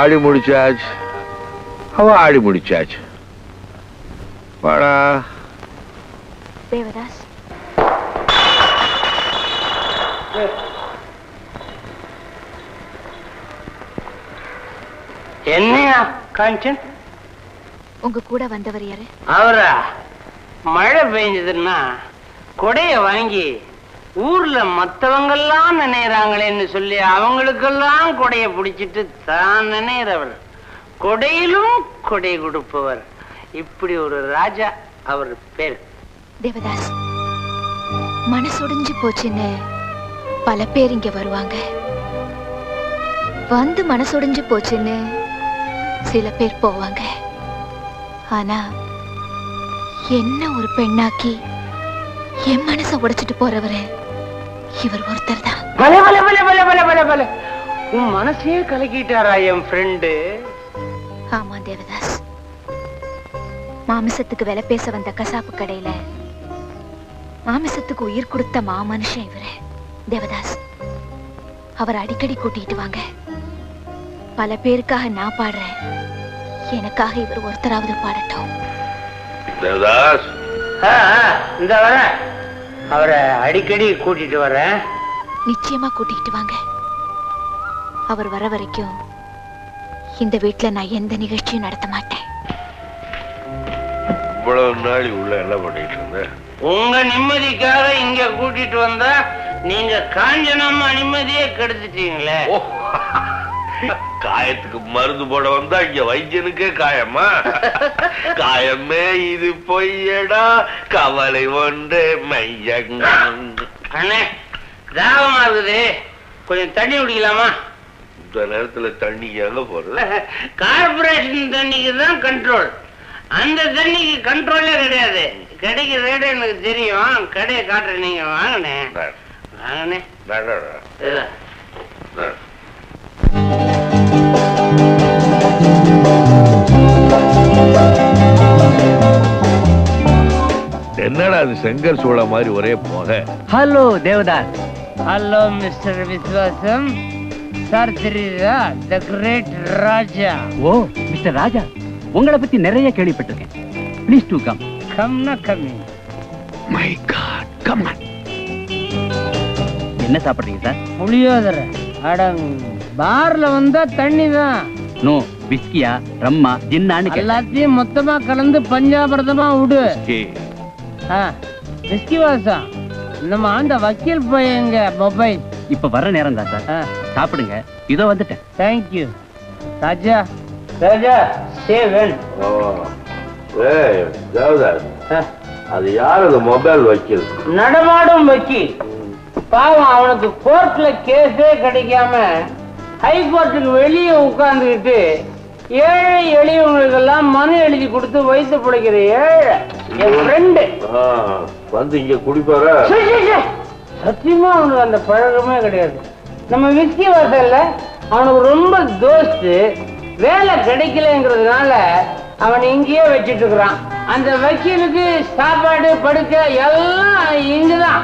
பாடி முடிச்சாச்சு. அவ ஆடி முடிச்சாச்சு. வாடா. தேவதாஸ். என்னையா காஞ்சன்? உங்க கூட வந்தவர் யாரு? அவரா? மழை பெஞ்சதுன்னா கொடைய வாங்கி ஊர்ல மத்தவங்கெல்லாம் நினைறாங்களேன்னு சொல்லி அவங்களுக்கெல்லாம் கொடைய பிடிச்சிட்டு தான் நினைறவர். கொடையிலும் கொடை கொடுப்பவர். இப்படி ஒரு ராஜா அவர் பேர். தேவதாஸ் மனசுடைஞ்சு போச்சுன்னு பல பேர் இங்க வருவாங்க. வந்து மனசுடைஞ்சு போச்சுன்னு சில பேர் போவாங்க. ஆனா என்ன ஒரு பெண்ணாக்கி என் மனச உடைச்சிட்டு போறவரு? இவர் ஒருத்தர் தான். பல பல பல பல பல பல பல உன் மனசையே கலக்கிட்டாரா என் ஃப்ரெண்டு ஆமா தேவதாஸ். மாமிசத்துக்கு விலை பேச வந்த கசாப்பு கடையில மாமிசத்துக்கு உயிர் கொடுத்த மாமனுஷன் இவரு. தேவதாஸ் அவர் அடிக்கடி கூட்டிட்டு வாங்க. பல பேருக்காக நான் பாடுறேன். எனக்காக இவர் ஒருத்தராவது பாடட்டும். தேவதாஸ். இந்த வரேன் அவரை அடிக்கடி கூட்டிட்டு வரேன் நிச்சயமா கூட்டிட்டு வாங்க. அவர் வர வரைக்கும் இந்த வீட்ல நான் எந்த நிகழ்ச்சியும் நடத்த மாட்டேன். இவ்வளவு நாள் உள்ள என்ன பண்ணிட்டு இருந்த உங்க நிம்மதிக்காக இங்க கூட்டிட்டு வந்தா நீங்க காஞ்சனம்மா நிம்மதியே கெடுத்துட்டீங்களே. காயத்துக்கு மருந்து போட வந்தா இங்க வைத்தியனுக்கே காயமா? காயமே இது பொய்யடா கவலை ஒன்று மையங்க அண்ணே தாகமா இருக்குது கொஞ்சம் தண்ணி குடிக்கலாமா? இந்த நேரத்துல தண்ணி எங்க போறது? கார்பரேஷன் தண்ணிக்கு தான் கண்ட்ரோல் அந்த தண்ணிக்கு கண்ட்ரோலே கிடையாது. கிடைக்கிற ரேட்டு எனக்கு தெரியும். கடையை காட்டுறேன். நீங்க வாங்கண்ணே. வாங்கண்ணே. என்னடா அது செங்கல் சூளை மாதிரி ஒரே போக? Hello Devadas. Hello mister Viswasam. Sir தெரியுதா? The great Raja. Oh mister Raja. உங்களை பத்தி நிறைய கேள்விப்பட்டிருக்கேன். ப்ளீஸ் டூ கம் கம்னா கம்மி மை காட் கம் என்ன சாப்பிடுறீங்க சார்? புளியோதரை. அடங் பார்ல வந்தா தண்ணி தான் நோ பிஸ்கியா ரம்மா ஜின்னான்னு. எல்லாத்தையும் மொத்தமா கலந்து பஞ்சாபிரதமா விடு ஆ, விஸ்கி வாசம் நம்ம ஆண்ட வக்கீல் பையங்க மொபைல். இப்ப வர நேரம் தான் சார். சாப்பிடுங்க. இதோ வந்துட்டேன். தேங்க்யூ ராஜா. ராஜா சேவன் ஏய் தேவதாஸ் அது யார் அந்த மொபைல் வக்கீல்? நடமாடும் வக்கீல். பாவம் அவனுக்கு கோர்ட்ல கேஸே கிடைக்காம ஹைகோர்ட்டுக்கு வெளியே உட்கார்ந்துக்கிட்டு ஏழை எளியவங்களுக்கெல்லாம் மனு எழுதி கொடுத்து வைத்து பிழைக்கிற ஏழை. வந்து இங்க குடிப்பாரா? சத்தியமா அவனுக்கு அந்த பழக்கமே கிடையாது. நம்ம விஸ்கி வாசல்ல அவனுக்கு ரொம்ப தோஸ்து வேலை கிடைக்கலங்கிறதுனால அவன் இங்கேயே வச்சிட்டு இருக்கிறான். அந்த வக்கீலுக்கு சாப்பாடு படுக்க எல்லாம் இங்குதான்.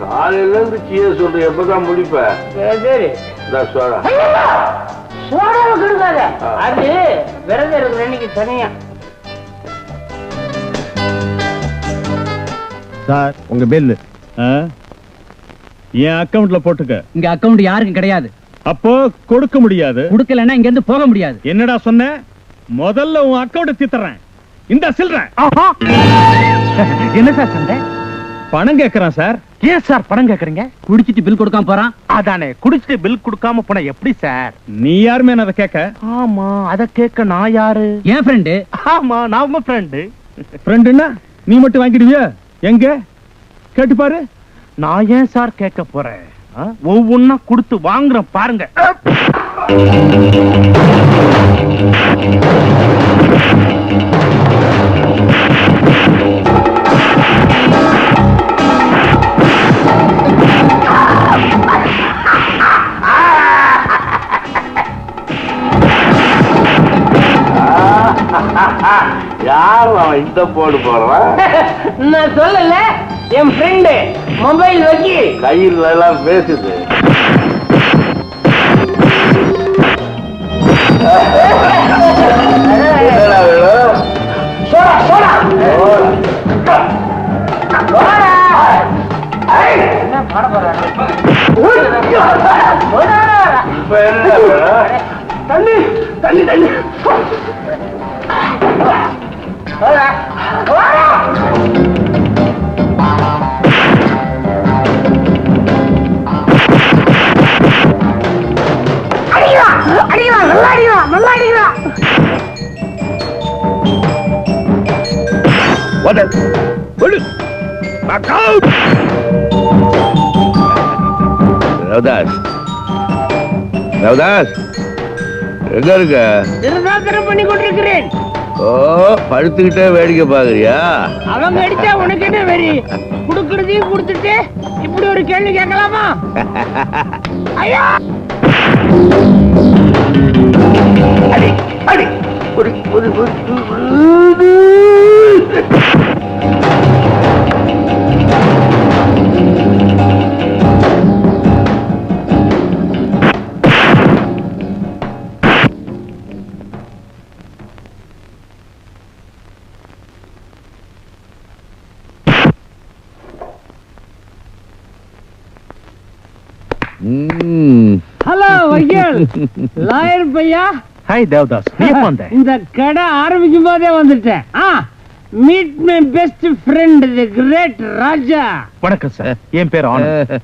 காலையில இருந்து சீய சொல்ற எப்பதான் முடிப்ப? சரி சோழா சோடாவை கொடுக்காத. அது விரதம் இருக்கிற அன்னைக்கு தனியா. சார் உங்க பில்லு என் அக்கவுண்ட்ல போட்டுக்க. இங்க அக்கவுண்ட் யாருக்கும் கிடையாது. அப்போ கொடுக்க முடியாது. கொடுக்கலன்னா இங்க இருந்து போக முடியாது. என்னடா சொன்ன? முதல்ல உன் அக்கவுண்ட் தீத்துறேன். இந்த சில்றேன் என்ன சார் சண்டை? பணம் கேக்குறான் சார். ஏன் சார் பணம் கேக்குறீங்க? குடிச்சிட்டு பில் கொடுக்காம போறான். அதானே குடிச்சிட்டு பில் கொடுக்காம போனா எப்படி சார்? நீ யாருமே அதை கேட்க? ஆமா அத கேட்க நான் யாரு? என் ஃப்ரெண்டு ஆமா நான் உங்க ஃப்ரெண்டு ஃப்ரெண்டுன்னா நீ மட்டும் வாங்கிடுவியா? எங்க? கேட்டு பாரு. நான் ஏன் சார் கேட்க போறேன்? ஒவ்வொன்னா கொடுத்து வாங்குறேன் பாருங்க. Thank you. இந்த போடு போடுறான் நான் சொல்லல என் ஃப்ரெண்டு மொபைல் வக்கீல் கையில் எல்லாம் பேசுது. என்னடா வேணும்? இப்ப ரவுதாஸ். ரவுதாஸ் எங்க இருக்க? திருதாத்திரம் பண்ணி கொண்டிருக்கிறேன். ஓ படுத்துக்கிட்டே வேடிக்கை பாக்குறியா? அவங்க அடிச்சா உனக்கு என்ன வெறி குடுக்கறதையும் கொடுத்துட்டு இப்படி ஒரு கேள்வி கேட்கலாமா? ஐயா! அடி அடி ஒரு ஒரு. ஹலோ வைக்கல். லாயர் பையா? ஹாய் தேவதாஸ். நீ எப்ப வந்த? இந்த கடை ஆரம்பிக்கும் போதே வந்துட்டேன். ஆ meet my best friend the great Raja. வணக்கம் சார் என் பேர் ஆனந்த்.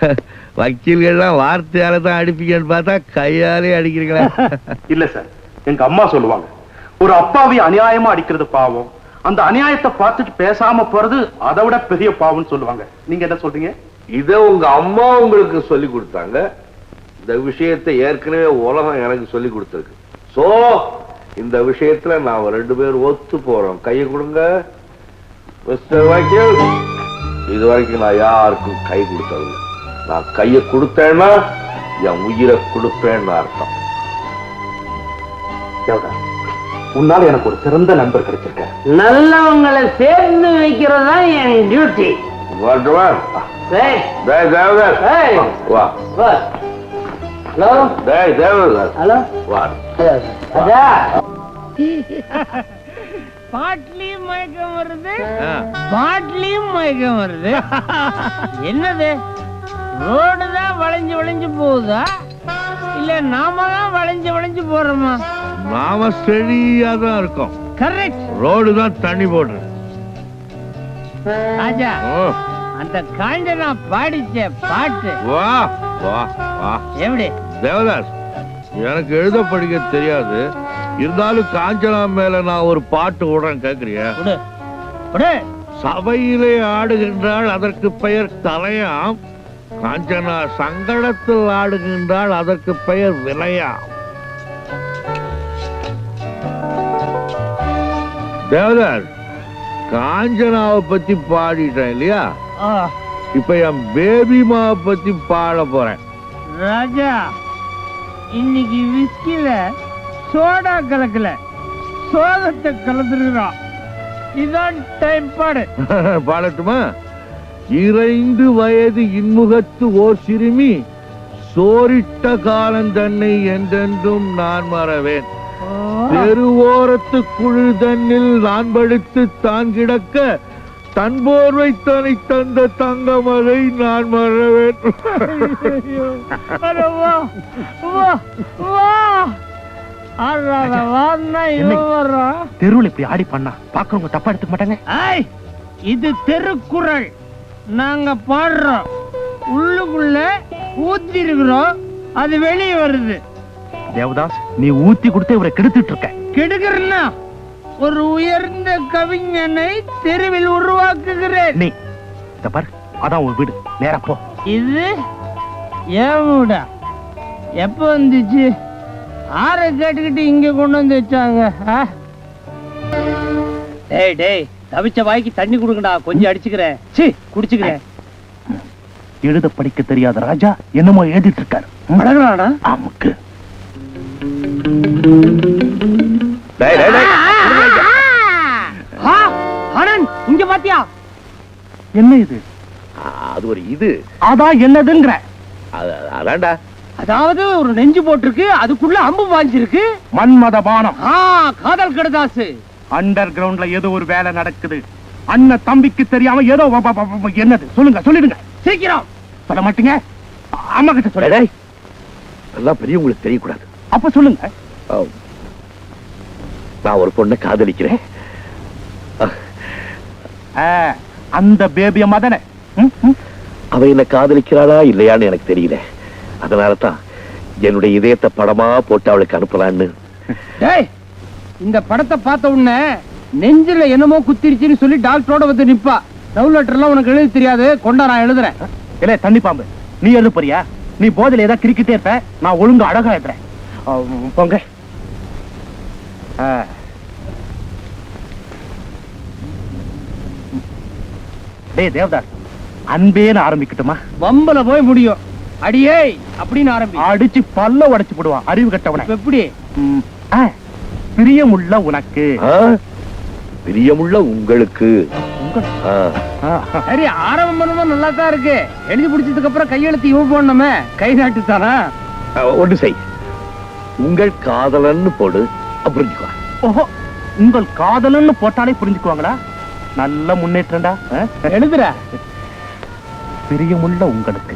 வக்கீல்கள்லாம் வார்த்தையால தான் அடிப்பீங்கன்னு பார்த்தா கையாலே அடிக்கிறீங்களா? இல்ல சார் எங்க அம்மா சொல்லுவாங்க ஒரு அப்பாவி அநியாயமா அடிக்கிறது பாவம். அந்த அநியாயத்தை பார்த்துட்டு பேசாம போறது அதை விட பெரிய பாவம்னு சொல்லுவாங்க. நீங்க என்ன சொல்றீங்க? இத உங்க அம்மா உங்களுக்கு சொல்லி கொடுத்தாங்க. இந்த விஷயத்தை ஏற்கனவே உலகம் எனக்கு சொல்லி கொடுத்துருக்கு. சோ இந்த விஷயத்துல நாம ரெண்டு பேரும் ஒத்து போறோம். கையை கொடுங்க. மிஸ்டர் வக்கீல் இது வரைக்கும் நான் யாருக்கும் கை கொடுத்ததில்லை. நான் கையை கொடுத்தேன்னா என் உயிரை கொடுப்பேன்னு அர்த்தம். உன்னால எனக்கு ஒரு சிறந்த நண்பர் கிடைச்சிருக்காரு. நல்லவங்களை சேர்ந்து வைக்கிறதா என் டியூட்டி? டேய் தேவதாஸ் ஏய். வா ஹலோ டேய் தேவதாஸ் ஹலோ வா ராஜா பாட்லியும் மயக்கம் வருது. பாட்லியும் மயக்கம் வருது. என்னது? ரோடு தான் வளைஞ்சு வளைஞ்சு போகுதா? இல்ல நாம தான் வளைஞ்சு வளைஞ்சு போறோமா? நாம ஸ்டெடியா தான் இருக்கோம். கரெக்ட் ரோடு தான் தண்ணி போடுறது ராஜா. அந்த காஞ்சனா பாடிச்ச பாட்டு. வா வா வா. எப்படி தேவதாஸ் எனக்கு எழுத படிக்க தெரியாது. இருந்தாலும் காஞ்சனா மேல நான் ஒரு பாட்டு விடுறேன் கேக்குறியா? சபையிலே ஆடுகின்றாள் அதற்கு பெயர் தலையாம். காஞ்சனா சங்கடத்தில் ஆடுகின்றாள் அதற்கு பெயர் விலையாம் தேவதாஸ் காஞ்சனாவை பத்தி பாடிட்டேன் இல்லையா? இப்ப என் பேபி மாவை பத்தி பாட போறேன். ராஜா இன்னைக்கு விஸ்கில சோடா கலக்கல. சோதத்தை கலந்துருக்கிறோம் இதான் டைம் பாடு. பாடட்டுமா? இறைந்து வயது இன்முகத்து ஓர் சிறுமி சோரிட்ட காலம் தன்னை என்றென்றும் நான் மறவேன். தெருவோரத்து குழு தன்னில் நான் படுத்து தான் கிடக்க தன் போர்வை தனை தந்த தங்கமலை நான் மறவேன். தெருவில் இப்படி ஆடி பண்ணா? பாக்குறவங்க தப்பா எடுத்துக்க மாட்டாங்க? இது திருக்குறள். நாங்க பாடுறோம். உள்ளுக்குள்ள ஊத்தி இருக்கிறோம் அது வெளியே வருது. தேவதாஸ் நீ ஊத்தி கொடுத்து இவரை கெடுத்துட்டு இருக்க. கெடுக்கிறன்னா? ஒரு உயர்ந்த கவிஞனை தெருவில் உருவாக்குகிறேன். நீ இந்த பாரு அதான் உன் வீடு. நேரா போ. இது ஏன் வீடா? எப்ப வந்துச்சு? ஆற கேட்டுக்கிட்டு இங்க கொண்டு வந்து வச்சாங்க? டேய் டேய் தவிச்ச வாய்க்கு தண்ணி கொடுங்கடா கொஞ்சம் அடிச்சுக்கிறேன். சி குடிச்சுக்கிறேன். எழுத படிக்க தெரியாத ராஜா என்னமோ எழுதிட்டு இருக்காரு? அடங்கலாடா அமுக்கு டேய், டேய், டேய். இங்க பாத்தியா? என்ன இது? அது ஒரு இது. அதான் என்னதுங்கிற. அது- அதான்டா. அதாவது ஒரு நெஞ்சு போட்டிருக்கு அதுக்குள்ள அம்பு பாஞ்சிருக்கு. மன்மத பானம். ஆ காதல் கடதாசு. அண்டர் கிரவுண்ட்ல ஏதோ ஒரு வேலை நடக்குது. அண்ணன் தம்பிக்கு தெரியாம ஏதோ என்னது? சொல்லுங்க சொல்லிடுங்க. சீக்கிரம். சொல்ல மாட்டீங்க? அம்மா கிட்ட சொல்ல டேய், எல்லாம் பெரியவங்களுக்கு தெரியக்கூடாது. அப்ப சொல்லுங்க. நான் ஒரு பொண்ணை காதலிக்கிறேன். ஆ, அந்த பேபிய மதன அவ என்ன காதலிக்கிறாளா இல்லையான்னு எனக்கு தெரியல. அதனால தான் என்னுடைய இதயத்தை படமா போட்டு அவளுக்கு அனுப்பலான்னு. இந்த படத்தை பார்த்த உடனே நெஞ்சில என்னமோ குத்திருச்சுன்னு சொல்லி டாக்டரோட வந்து நிப்பா. லவ் லெட்டர் எல்லாம் உனக்கு எழுத தெரியாது. கொண்டா நான் எழுதுறேன். இல்ல தண்ணி பாம்பு. நீ எழுத போறியா? நீ போதில ஏதாவது கிரிக்கிட்டே இருப்ப? நான் ஒழுங்கா அழகா எழுதுறேன் போங்க. ஆ. டேய் தேவதாஸ் அன்பேன்னு ஆரம்பிக்கட்டுமா? வம்பல போய் முடியும். அடியே அப்படின்னு ஆரம்பி. அடிச்சு பல்ல உடைச்சு போடுவான் அறிவு கட்டவன. எப்படி? பிரியமுள்ள உனக்கு? பிரியமுள்ள உங்களுக்கு. சரி ஆரம்பம் பண்ணும்போது நல்லா தான் இருக்கு. எழுதி பிடிச்சதுக்கு அப்புறம் கையெழுத்து இவ போடணுமே? கை நாட்டு தானா ஒண்ணு செய். உங்கள் காதலன்னு போடு புரிஞ்சுக்கோ. ஓஹோ உங்கள் காதலன்னு போட்டாலே புரிஞ்சுக்குவாங்களா? நல்ல முன்னேற்றம்டா? எழுதுற பிரியமுள்ள உங்களுக்கு